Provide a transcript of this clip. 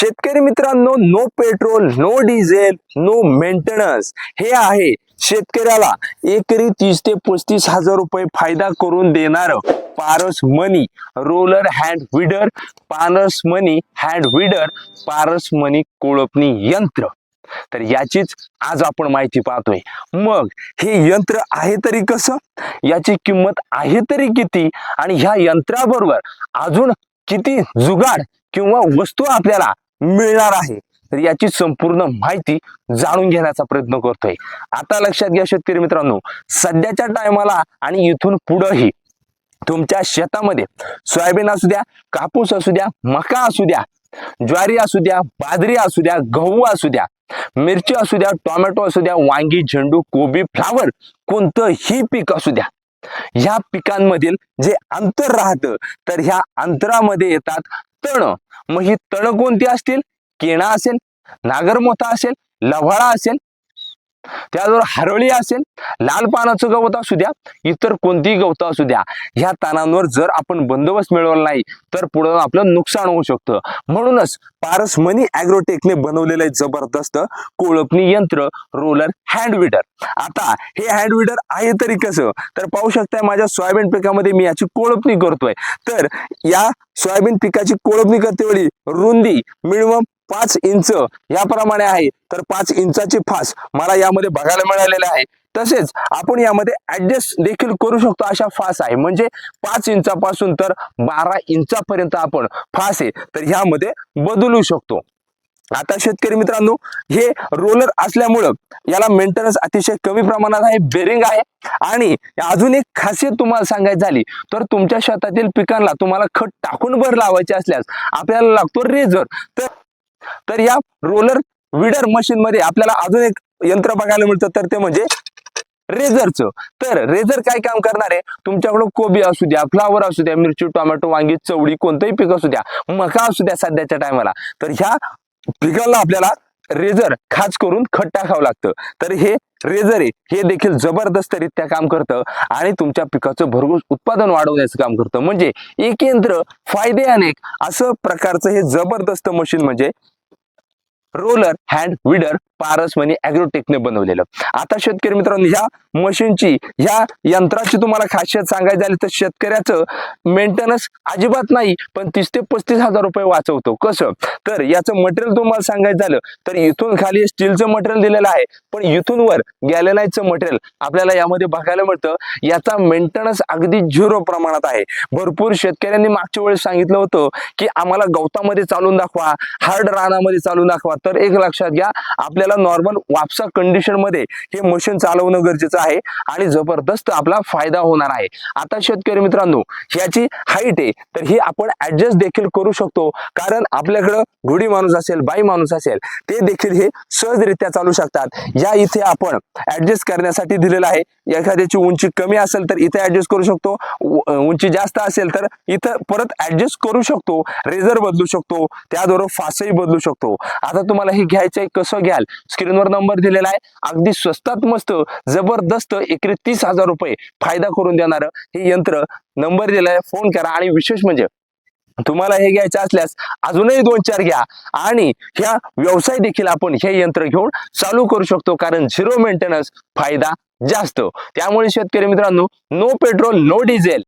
शेतकरी मित्रांनो no petrol no diesel no maintenance हे आहे शेतकऱ्याला एकरी तीस ते पस्तीस हजार रुपये फायदा करून देणार Paras Mani roller hand weeder Paras Mani hand weeder Paras Mani कोळपणी यंत्र. तर याचीच आज आपण माहिती पाहतोय. मग हे यंत्र आहे तरी कसं? याची किंमत आहे तरी किती? आणि ह्या यंत्राबरोबर अजून किती जुगाड किंवा वस्तू आपल्याला मिळणार आहे. तर याची संपूर्ण माहिती जाणून घेण्याचा प्रयत्न करतोय. आता लक्षात घ्या शेतकरी मित्रांनो सध्याच्या टायमाला आणि इथून पुढंही तुमच्या शेतामध्ये सोयाबीन असू द्या कापूस असू द्या मका असू द्या ज्वारी असू द्या बाजरी असू द्या गहू असू द्या मिरची असू द्या टोमॅटो असू द्या वांगी झेंडू कोबी फ्लावर कोणतंही पीक असू द्या ह्या पिकांमधील जे अंतर राहतं तर ह्या अंतरामध्ये येतात तण. मग ही तण कोणती असतील? केणा असेल नागरमोथा असेल लव्हाळा असेल त्याचबरोबर हरवळी असेल लाल पानाचं गवत असू द्या इतर कोणतीही गवत असू द्या ह्या तानांवर जर आपण बंदोबस्त मिळवला नाही तर पुढे आपलं नुकसान होऊ शकतं. म्हणूनच पारस मनी अॅग्रोटेकने बनवलेलं आहे जबरदस्त कोळपणी यंत्र रोलर हँड विडर. आता हे हँड विडर आहे तरी कसं? तर पाहू शकताय माझ्या सोयाबीन पिकामध्ये मी याची कोळपणी करतोय. तर या सोयाबीन पिकाची कोळपणी करते वेळी रुंदी मिनिमम पाच इंच याप्रमाणे आहे. तर पाच इंचाची फास मला यामध्ये बघायला मिळालेले आहे. तसेच आपण यामध्ये ऍडजस्ट देखील करू शकतो अशा फास आहे. म्हणजे पाच इंचापासून तर बारा इंचापर्यंत आपण फास आहे. तर ह्यामध्ये बदलू शकतो. आता शेतकरी मित्रांनो हे रोलर असल्यामुळं याला मेंटेनन्स अतिशय कमी प्रमाणात आहे बेरिंग आहे. आणि अजून एक खासियत तुम्हाला सांगायची झाली तर तुमच्या शेतातील पिकांना तुम्हाला खत टाकून भर लावायचे असल्यास आपल्याला लागतो रेझर तर तर या रोलर विडर मशीन मध्ये आपल्याला अजून एक यंत्र बघायला मिळतं तर ते म्हणजे रेझरचं तर रेझर काय काम करणार आहे? तुमच्याकडं कोबी असू द्या फ्लावर असू द्या मिरची टोमॅटो वांगी चवळी कोणतंही पीक असू द्या मका असू द्या सध्याच्या टायमाला तर ह्या पिकाला आपल्याला रेझर खाच करून खत टाकावं लागतं. तर हे रेझर हे देखील जबरदस्तरित्या काम करतं आणि तुमच्या पिकाचं भरघोस उत्पादन वाढवण्याचं काम करतं. म्हणजे एक यंत्र फायदे अनेक असं प्रकारचं हे जबरदस्त मशीन म्हणजे रोलर हँड विडर पारस म्हणे अॅग्रोटेकने बनवलेलं. आता शेतकरी मित्रांनो ह्या मशीनची ह्या यंत्राची तुम्हाला खासियत सांगायची झाली तर शेतकऱ्याचं मेंटेनन्स अजिबात नाही पण तीस ते पस्तीस हजार रुपये वाचवतो. कसं? तर याचं मटेरियल तुम्हाला सांगायचं झालं तर इथून खाली स्टीलचं मटेरियल दिलेलं आहे पण इथून वर गॅलेनाईजचं मटेरियल आपल्याला यामध्ये बघायला मिळतं. याचा मेंटेनन्स अगदी झिरो प्रमाणात आहे. भरपूर शेतकऱ्यांनी मागच्या वेळेस सांगितलं होतं की आम्हाला गवतामध्ये चालून दाखवा हार्ड रानामध्ये चालून दाखवा. तर एक लक्षात घ्या आपल्याला नॉर्मल वापसा कंडिशनमध्ये हे मशीन चालवणं गरजेचं आहे आणि जबरदस्त आपला फायदा होणार आहे. आता शेतकरी मित्रांनो ह्याची हाईट आहे तर ही आपण ऍडजस्ट देखील करू शकतो. कारण आपल्याकडं घोडी माणूस असेल बाई माणूस असेल ते देखील हे सहजरित्या चालू शकतात. या इथे आपण ऍडजस्ट करण्यासाठी दिलेलं आहे. एखाद्याची उंची कमी असेल तर इथे ऍडजस्ट करू शकतो. उंची जास्त असेल तर इथं परत ऍडजस्ट करू शकतो. रेझर बदलू शकतो. त्याद्वारे फासही बदलू शकतो. आता तुम्हाला हे घ्यायचंय कसं घ्याल? स्क्रीनवर नंबर दिलेला आहे. अगदी स्वस्तात मस्त जबरदस्त एकरी तीस हजार रुपये फायदा करून देणार हे यंत्र. नंबर दिलाय फोन करा. आणि विशेष म्हणजे तुम्हाला हे घ्यायचं असल्यास अजूनही दोन चार घ्या. आणि ह्या व्यवसाय देखील आपण हे यंत्र घेऊन चालू करू शकतो. कारण झिरो मेंटेनन्स फायदा जास्त. त्यामुळे शेतकरी मित्रांनो नो पेट्रोल नो डिझेल